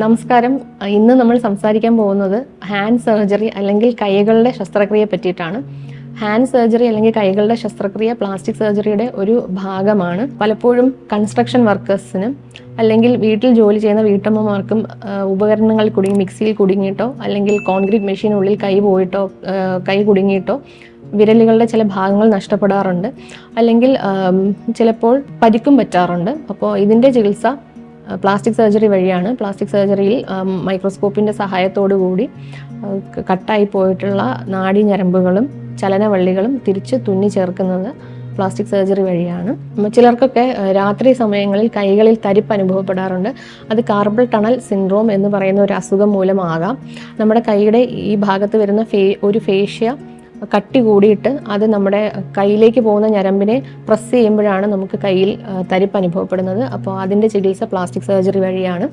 നമസ്കാരം. ഇന്ന് നമ്മൾ സംസാരിക്കാൻ പോകുന്നത് ഹാൻഡ് സർജറി അല്ലെങ്കിൽ കൈകളുടെ ശസ്ത്രക്രിയയെ പറ്റിയിട്ടാണ്. ഹാൻഡ് സർജറി അല്ലെങ്കിൽ കൈകളുടെ ശസ്ത്രക്രിയ പ്ലാസ്റ്റിക് സർജറിയുടെ ഒരു ഭാഗമാണ്. പലപ്പോഴും കൺസ്ട്രക്ഷൻ വർക്കേഴ്സിനും അല്ലെങ്കിൽ വീട്ടിൽ ജോലി ചെയ്യുന്ന വീട്ടമ്മമാർക്കും ഉപകരണങ്ങൾ കുടുങ്ങി മിക്സിയിൽ കുടുങ്ങിയിട്ടോ അല്ലെങ്കിൽ കോൺക്രീറ്റ് മെഷീനുള്ളിൽ കൈ പോയിട്ടോ കൈ കുടുങ്ങിയിട്ടോ വിരലുകളുടെ ചില ഭാഗങ്ങൾ നഷ്ടപ്പെടാറുണ്ട്. അല്ലെങ്കിൽ ചിലപ്പോൾ പരിക്കും പറ്റാറുണ്ട്. അപ്പോൾ ഇതിന്റെ ചികിത്സ പ്ലാസ്റ്റിക് സർജറി വഴിയാണ്. പ്ലാസ്റ്റിക് സർജറിയിൽ മൈക്രോസ്കോപ്പിന്റെ സഹായത്തോടു കൂടി കട്ടായി പോയിട്ടുള്ള നാഡി ഞരമ്പുകളും ചലനവള്ളികളും തിരിച്ച് തുന്നി ചേർക്കുന്നത് പ്ലാസ്റ്റിക് സർജറി വഴിയാണ്. ചിലർക്കൊക്കെ രാത്രി സമയങ്ങളിൽ കൈകളിൽ തരിപ്പ് അനുഭവപ്പെടാറുണ്ട്. അത് കാർബൽ ടണൽ സിൻഡ്രോം എന്ന് പറയുന്ന ഒരു അസുഖം മൂലമാകാം. നമ്മുടെ കൈയുടെ ഈ ഭാഗത്ത് വരുന്ന ഫേ ഒരു ഫേഷ്യ കട്ടി കൂടിയിട്ട് അത് നമ്മുടെ കയ്യിലേക്ക് പോകുന്ന ഞരമ്പിനെ പ്രസ് ചെയ്യുമ്പോഴാണ് നമുക്ക് കയ്യിൽ തരിപ്പ് അനുഭവപ്പെടുന്നത്. അപ്പോൾ അതിന്റെ ചികിത്സ പ്ലാസ്റ്റിക് സർജറി വഴിയാണ്.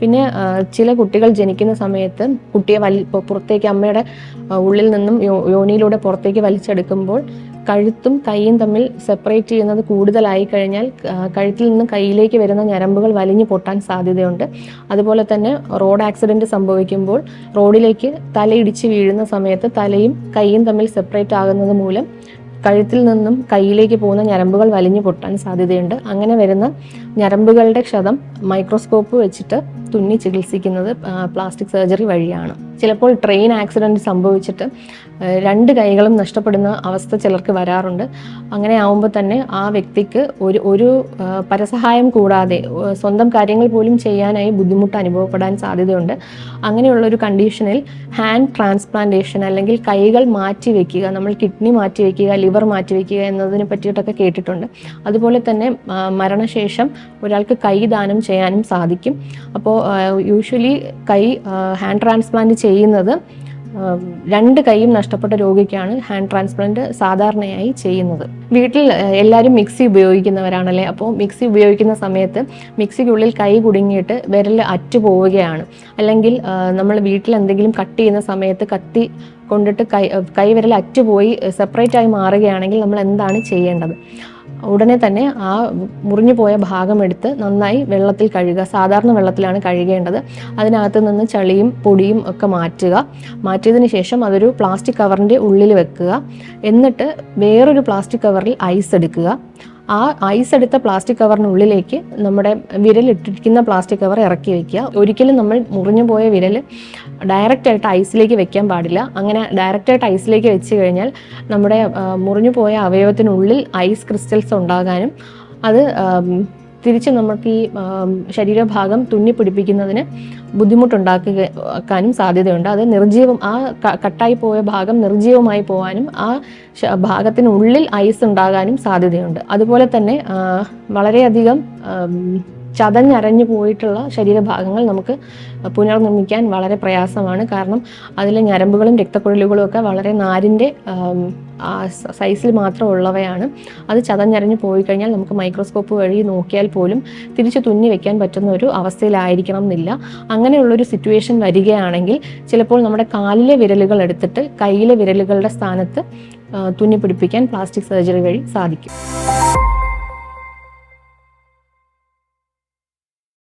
പിന്നെ ചില കുട്ടികൾ ജനിക്കുന്ന സമയത്ത് കുട്ടിയെ വലി പുറത്തേക്ക് അമ്മയുടെ ഉള്ളിൽ നിന്നും യോനിയിലൂടെ പുറത്തേക്ക് വലിച്ചെടുക്കുമ്പോൾ കഴുത്തും കൈയും തമ്മിൽ സെപ്പറേറ്റ് ചെയ്യുന്നത് കൂടുതലായി കഴിഞ്ഞാൽ കഴുത്തിൽ നിന്ന് കൈയിലേക്ക് വരുന്ന ഞരമ്പുകൾ വലിഞ്ഞു പൊട്ടാൻ സാധ്യതയുണ്ട്. അതുപോലെ തന്നെ റോഡ് ആക്സിഡന്റ് സംഭവിക്കുമ്പോൾ റോഡിലേക്ക് തലയിടിച്ച് വീഴുന്ന സമയത്ത് തലയും കൈയും തമ്മിൽ സെപ്പറേറ്റ് ആകുന്നത് മൂലം കഴുത്തിൽ നിന്നും കയ്യിലേക്ക് പോകുന്ന ഞരമ്പുകൾ വലിഞ്ഞു പൊട്ടാൻ സാധ്യതയുണ്ട്. അങ്ങനെ വരുന്ന ഞരമ്പുകളുടെ ക്ഷതം മൈക്രോസ്കോപ്പ് വെച്ചിട്ട് തുന്നി ചികിത്സിക്കുന്നത് പ്ലാസ്റ്റിക് സർജറി വഴിയാണ്. ചിലപ്പോൾ ട്രെയിൻ ആക്സിഡന്റ് സംഭവിച്ചിട്ട് രണ്ട് കൈകളും നഷ്ടപ്പെടുന്ന അവസ്ഥ ചിലർക്ക് വരാറുണ്ട്. അങ്ങനെ ആവുമ്പോൾ തന്നെ ആ വ്യക്തിക്ക് ഒരു ഒരു പരസഹായം കൂടാതെ സ്വന്തം കാര്യങ്ങൾ പോലും ചെയ്യാനായി ബുദ്ധിമുട്ട് അനുഭവപ്പെടാൻ സാധ്യതയുണ്ട്. അങ്ങനെയുള്ള ഒരു കണ്ടീഷനിൽ ഹാൻഡ് ട്രാൻസ്പ്ലാന്റേഷൻ അല്ലെങ്കിൽ കൈകൾ മാറ്റി വയ്ക്കുക നമ്മൾ കിഡ്നി മാറ്റി വെക്കുക ലിവർ മാറ്റിവെക്കുക എന്നതിനെ പറ്റിയിട്ടൊക്കെ കേട്ടിട്ടുണ്ട്. അതുപോലെ തന്നെ മരണശേഷം ഒരാൾക്ക് കൈ ദാനം ചെയ്യാനും സാധിക്കും. അപ്പോൾ യൂഷ്വലി കൈ ഹാൻഡ് ട്രാൻസ്പ്ലാന്റ് ചെയ്യുന്നത് രണ്ട് കൈയും നഷ്ടപ്പെട്ട രോഗിക്കാണ് ഹാൻഡ് ട്രാൻസ്പ്ലാന്റ് സാധാരണയായി ചെയ്യുന്നത്. വീട്ടിൽ എല്ലാവരും മിക്സി ഉപയോഗിക്കുന്നവരാണല്ലേ? അപ്പോൾ മിക്സി ഉപയോഗിക്കുന്ന സമയത്ത് മിക്സിക്കുള്ളിൽ കൈ കുടുങ്ങിയിട്ട് വിരൽ അറ്റു പോവുകയാണ്. അല്ലെങ്കിൽ നമ്മൾ വീട്ടിൽ എന്തെങ്കിലും കട്ട് ചെയ്യുന്ന സമയത്ത് കത്തി കൊണ്ടിട്ട് കൈ കൈവിരൽ അറ്റുപോയി സെപ്പറേറ്റ് ആയി മാറുകയാണെങ്കിൽ നമ്മൾ എന്താണ് ചെയ്യേണ്ടത്? ഉടനെ തന്നെ ആ മുറിഞ്ഞു പോയ ഭാഗം എടുത്ത് നന്നായി വെള്ളത്തിൽ കഴുകുക. സാധാരണ വെള്ളത്തിലാണ് കഴുകേണ്ടത്. അതിനകത്ത് നിന്ന് ചളിയും പൊടിയും ഒക്കെ മാറ്റുക. മാറ്റിയതിന് ശേഷം അതൊരു പ്ലാസ്റ്റിക് കവറിന്റെ ഉള്ളിൽ വെക്കുക. എന്നിട്ട് വേറൊരു പ്ലാസ്റ്റിക് കവറിൽ ഐസ് എടുക്കുക. ആ ഐസ് എടുത്ത പ്ലാസ്റ്റിക് കവറിനുള്ളിലേക്ക് നമ്മുടെ വിരലിട്ടിരിക്കുന്ന പ്ലാസ്റ്റിക് കവർ ഇറക്കി വെക്കുക. ഒരിക്കലും നമ്മൾ മുറിഞ്ഞു പോയ വിരൽ ഡയറക്റ്റ് ആയിട്ട് ഐസിലേക്ക് വെക്കാൻ പാടില്ല. അങ്ങനെ ഡയറക്റ്റ് ആയിട്ട് ഐസിലേക്ക് വെച്ച് കഴിഞ്ഞാൽ നമ്മുടെ മുറിഞ്ഞു പോയ അവയവത്തിനുള്ളിൽ ഐസ് ക്രിസ്റ്റൽസ് ഉണ്ടാകാനും അത് തിരിച്ച് നമുക്ക് ഈ ശരീരഭാഗം തുന്നി പിടിപ്പിക്കുന്നതിന് ബുദ്ധിമുട്ടുണ്ടാക്കാനും സാധ്യതയുണ്ട്. അത് നിർജീവം ആ കട്ടായി പോയ ഭാഗം നിർജീവമായി പോകാനും ആ ഭാഗത്തിനുള്ളിൽ ഐസ് ഉണ്ടാകാനും സാധ്യതയുണ്ട്. അതുപോലെ തന്നെ വളരെയധികം ചതഞ്ഞരഞ്ഞു പോയിട്ടുള്ള ശരീരഭാഗങ്ങൾ നമുക്ക് പുനർനിർമ്മിക്കാൻ വളരെ പ്രയാസമാണ്. കാരണം അതിലെ ഞരമ്പുകളും രക്തക്കുഴലുകളും ഒക്കെ വളരെ നാരിന്റെ സൈസിൽ മാത്രം ഉള്ളവയാണ്. അത് ചതഞ്ഞരഞ്ഞു പോയി കഴിഞ്ഞാൽ നമുക്ക് മൈക്രോസ്കോപ്പ് വഴി നോക്കിയാൽ പോലും തിരിച്ചു തുന്നി വെക്കാൻ പറ്റുന്ന ഒരു അവസ്ഥയിലായിരിക്കണം എന്നില്ല. അങ്ങനെയുള്ളൊരു സിറ്റുവേഷൻ വരികയാണെങ്കിൽ ചിലപ്പോൾ നമ്മുടെ കാലിലെ വിരലുകൾ എടുത്തിട്ട് കയ്യിലെ വിരലുകളുടെ സ്ഥാനത്ത് തുന്നി പിടിപ്പിക്കാൻ പ്ലാസ്റ്റിക് സർജറി വഴി സാധിക്കും.